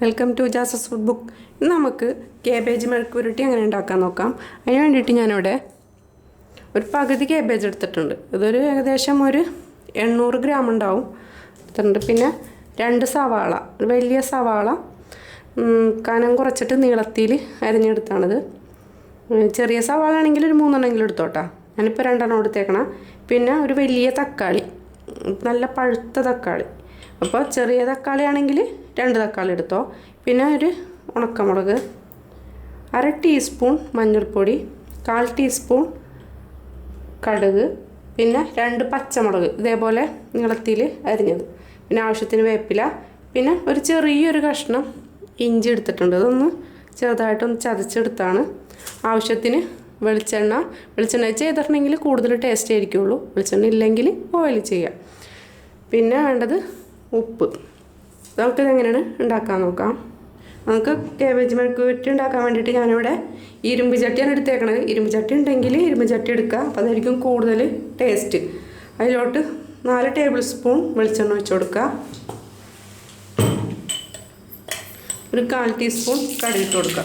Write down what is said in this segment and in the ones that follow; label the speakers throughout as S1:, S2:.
S1: Welcome to Jasa's food book ഇന്ന് നമുക്ക് cabbage മെഴുക്കുരുട്ടി എങ്ങനെ ഉണ്ടാക്കാൻ നോക്കാം. അതിന് വേണ്ടിയിട്ട് ഞാനിവിടെ ഒരു പകുതി കേബേജ് എടുത്തിട്ടുണ്ട്. ഇതൊരു ഏകദേശം ഒരു എണ്ണൂറ് ഗ്രാം ഉണ്ടാവും. എടുത്തിട്ടുണ്ട്. പിന്നെ രണ്ട് സവാള ഒരു വലിയ സവാള കനം കുറച്ചിട്ട് നീളത്തിൽ അരിഞ്ഞെടുത്താണിത്. ചെറിയ സവാള ആണെങ്കിൽ ഒരു മൂന്നെണ്ണമെങ്കിലും എടുത്തോട്ടാ. ഞാനിപ്പോൾ രണ്ടെണ്ണം എടുത്തേക്കണം. പിന്നെ ഒരു വലിയ തക്കാളി നല്ല പഴുത്ത തക്കാളി. അപ്പോൾ ചെറിയ തക്കാളി ആണെങ്കിൽ രണ്ട് തക്കാളി എടുത്തോ. പിന്നെ ഒരു ഉണക്കമുളക് അര ടീസ്പൂൺ മഞ്ഞൾപ്പൊടി കാൽ ടീസ്പൂൺ കടുക് പിന്നെ രണ്ട് പച്ചമുളക് ഇതേപോലെ നീളത്തിൽ അരിഞ്ഞത്. പിന്നെ ആവശ്യത്തിന് വേപ്പില പിന്നെ ഒരു ചെറിയൊരു കഷ്ണം ഇഞ്ചി എടുത്തിട്ടുണ്ട്. ഇതൊന്ന് ചെറുതായിട്ടൊന്ന് ചതച്ചെടുത്താണ്. ആവശ്യത്തിന് വെളിച്ചെണ്ണ വെളിച്ചെണ്ണ ചെയ്തിട്ടുണ്ടെങ്കിൽ കൂടുതൽ ടേസ്റ്റ് ആയിരിക്കുള്ളൂ. വെളിച്ചെണ്ണ ഇല്ലെങ്കിൽ ഓയിൽ ചെയ്യാം പിന്നെ വേണ്ടത് ഉപ്പ്. നമുക്കിത് എങ്ങനെയാണ് ഉണ്ടാക്കാൻ നോക്കാം. നമുക്ക് കേബേജ് മെഴുക്കുവരട്ടി ഉണ്ടാക്കാൻ വേണ്ടിയിട്ട് ഞാനിവിടെ ഇരുമ്പ് ചട്ടിയാണ് എടുത്തേക്കണത്. ഇരുമ്പ് ചട്ടി ഉണ്ടെങ്കിൽ ഇരുമ്പ് ചട്ടി എടുക്കുക. അപ്പോൾ അതായിരിക്കും കൂടുതൽ ടേസ്റ്റ് അതിലോട്ട് നാല് ടേബിൾ സ്പൂൺ വെളിച്ചെണ്ണ ഒഴിച്ചു കൊടുക്കുക. ഒരു കാൽ ടീസ്പൂൺ കടുകിട്ട് കൊടുക്കുക.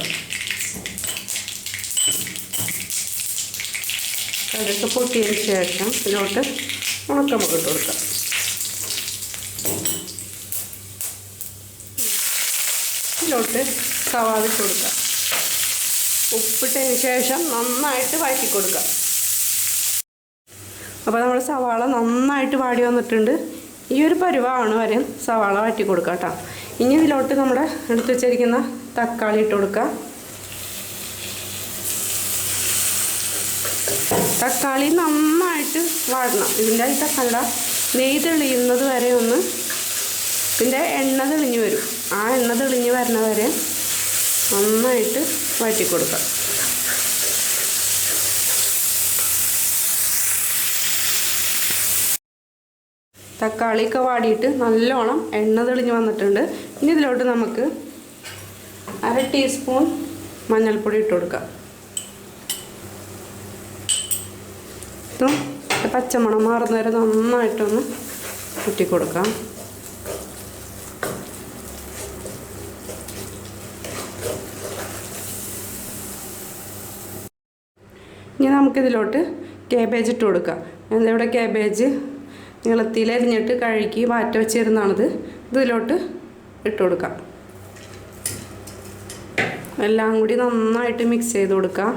S1: കടുക് പൊട്ടിയതിന് ശേഷം ഇതിലോട്ട് ഉണക്കമുളക് ഇട്ട് കൊടുക്കുക. ഇതിലോട്ട് സവാള ഇട്ട് കൊടുക്കുക. ഉപ്പിട്ടതിന് ശേഷം നന്നായിട്ട് വഴറ്റി കൊടുക്കുക. അപ്പോൾ നമ്മൾ സവാള നന്നായിട്ട് വാടി വന്നിട്ടുണ്ട്. ഈ ഒരു പരുവാണ് വരെ സവാള വഴറ്റി കൊടുക്കുക കേട്ടോ. ഇനി ഇതിലോട്ട് നമ്മുടെ എടുത്തു വെച്ചിരിക്കുന്ന തക്കാളി ഇട്ട് കൊടുക്കുക. തക്കാളി നന്നായിട്ട് വാടണം. ഇതിന്റെ ഈ തക്കാളിയുടെ നെയ്യ് തെളിയുന്നത് വരെ ഒന്ന് ഇതിന്റെ എണ്ണ തെളിഞ്ഞു വരും. ആ എണ്ണ തെളിഞ്ഞ് വരണ വരെ നന്നായിട്ട് വഴറ്റി കൊടുക്കുക തക്കാളിയൊക്കെ വാടിയിട്ട് നല്ലോണം എണ്ണ തെളിഞ്ഞ് വന്നിട്ടുണ്ട്. ഇനി ഇതിലോട്ട് നമുക്ക് അര ടീസ്പൂൺ മഞ്ഞൾപ്പൊടി ഇട്ട് കൊടുക്കാം. ഇതും പച്ചമണം മാറുന്നവരെ നന്നായിട്ടൊന്ന് കുറ്റി കൊടുക്കാം ഇനി നമുക്കിതിലോട്ട് കേബേജ് ഇട്ട് കൊടുക്കാം. ഇവിടെ കേബേജ് നീളത്തിൽ അരിഞ്ഞിട്ട് കഴുകി വാറ്റ വെച്ചിരുന്നാണിത് ഇതിലോട്ട് ഇട്ട് കൊടുക്കാം. എല്ലാം കൂടി നന്നായിട്ട് മിക്സ് ചെയ്ത് കൊടുക്കാം.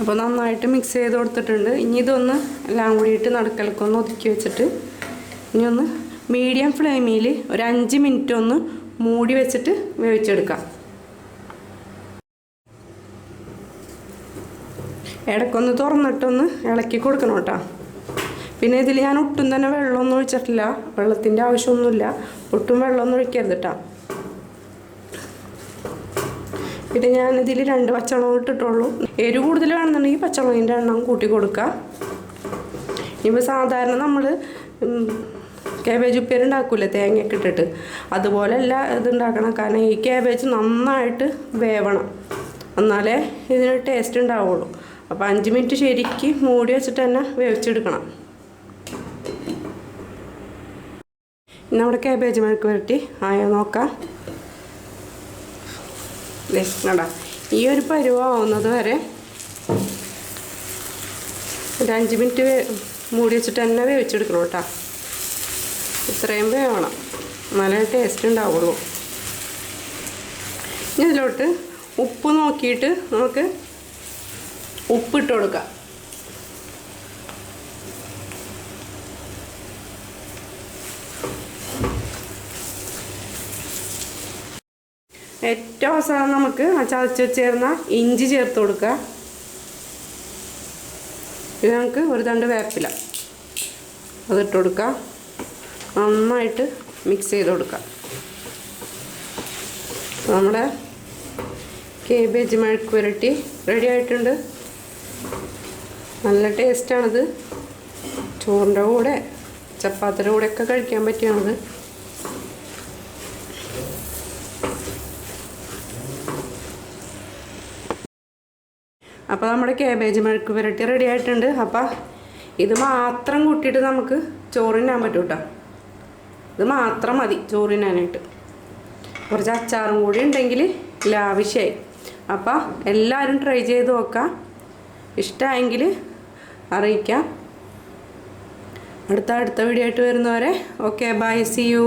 S1: അപ്പോൾ നന്നായിട്ട് മിക്സ് ചെയ്ത് കൊടുത്തിട്ടുണ്ട്. ഇനി ഇതൊന്ന് എല്ലാം കൂടിയിട്ട് നടുക്കലക്കൊന്ന് ഒതുക്കി വെച്ചിട്ട് ഇനി ഒന്ന് മീഡിയം ഫ്ലെയിമിൽ ഒരു അഞ്ച് മിനിറ്റ് ഒന്ന് മൂടി വെച്ചിട്ട് വേവിച്ചെടുക്കാം. ഇടയ്ക്കൊന്ന് തുറന്നിട്ടൊന്ന് ഇളക്കി കൊടുക്കണം കേട്ടോ. പിന്നെ ഇതിൽ ഞാൻ ഒട്ടും തന്നെ വെള്ളമൊന്നും ഒഴിച്ചിട്ടില്ല. വെള്ളത്തിന്റെ ആവശ്യമൊന്നുമില്ല. ഒട്ടും വെള്ളമൊന്നും ഒഴിക്കരുത് കേട്ടോ. പിന്നെ ഞാൻ ഇതിൽ രണ്ട് പച്ചമുളക് ഇട്ടിട്ടുള്ളൂ. എരിവ് കൂടുതൽ വേണമെന്നുണ്ടെങ്കിൽ പച്ചമുളകിന്റെ എണ്ണം കൂട്ടി കൊടുക്കുക ഇപ്പോൾ സാധാരണ നമ്മൾ കാബേജ് ഉപ്പേരി ഉണ്ടാക്കില്ലേ തേങ്ങയൊക്കെ ഇട്ടിട്ട്. അതുപോലെയല്ല ഇത് ഉണ്ടാക്കണം. കാരണം ഈ കാബേജ് നന്നായിട്ട് വേവണം. എന്നാലേ ഇതിന് ടേസ്റ്റ് ഉണ്ടാവുള്ളൂ. അപ്പോൾ അഞ്ച് മിനിറ്റ് ശരിക്ക് മൂടി വെച്ചിട്ട് തന്നെ വേവിച്ചെടുക്കണം. നമ്മുടെ കാബേജ് മെഴുക്ക് വരട്ടി. ആയോ നോക്കാം. കണ്ട ഈ ഒരു പരുവാവുന്നത് വരെ ഒരു അഞ്ച് മിനിറ്റ് മൂടി വെച്ചിട്ട് തന്നെ വേവിച്ചെടുക്കണം കേട്ടോ. ഇത്രയും വേവണം. നല്ല ടേസ്റ്റ് ഉണ്ടാവുള്ളൂ. ഇനി ഇതിലോട്ട് ഉപ്പ് നോക്കിയിട്ട് നമുക്ക് ഉപ്പിട്ട് കൊടുക്കാം. ഏറ്റവും അവസാനം നമുക്ക് ആ ചതച്ച് വെച്ചേർന്ന ഇഞ്ചി ചേർത്ത് കൊടുക്കുക. ഇത് നമുക്ക് ഒരു തണ്ട് വേപ്പില അതിട്ട് കൊടുക്കുക. നന്നായിട്ട് മിക്സ് ചെയ്ത് കൊടുക്കുക. നമ്മുടെ കേബേജ് മെഴുക്ക് പുരട്ടി റെഡി ആയിട്ടുണ്ട്. നല്ല ടേസ്റ്റാണിത് ചോറിന്റെ കൂടെ ചപ്പാത്തിയുടെ കൂടെയൊക്കെ കഴിക്കാൻ പറ്റിയാണിത്. അപ്പോൾ നമ്മുടെ കേബേജ് മെഴുക്ക് പുരട്ടി റെഡി ആയിട്ടുണ്ട്. അപ്പോൾ ഇത് മാത്രം കൂട്ടിയിട്ട് നമുക്ക് ചോറിനാൻ പറ്റും കേട്ടോ ഇത് മാത്രം മതി ചോറിനാനായിട്ട് കുറച്ച് അച്ചാറും കൂടി ഉണ്ടെങ്കിൽ ലാവശ്യമായി അപ്പോൾ എല്ലാവരും ട്രൈ ചെയ്ത് നോക്കാം. ഇഷ്ടമായെങ്കിൽ അറിയിക്കാം. അടുത്ത അടുത്ത വീഡിയോ ആയിട്ട് വരുന്നവരെ ഓക്കെ ബൈ സി യു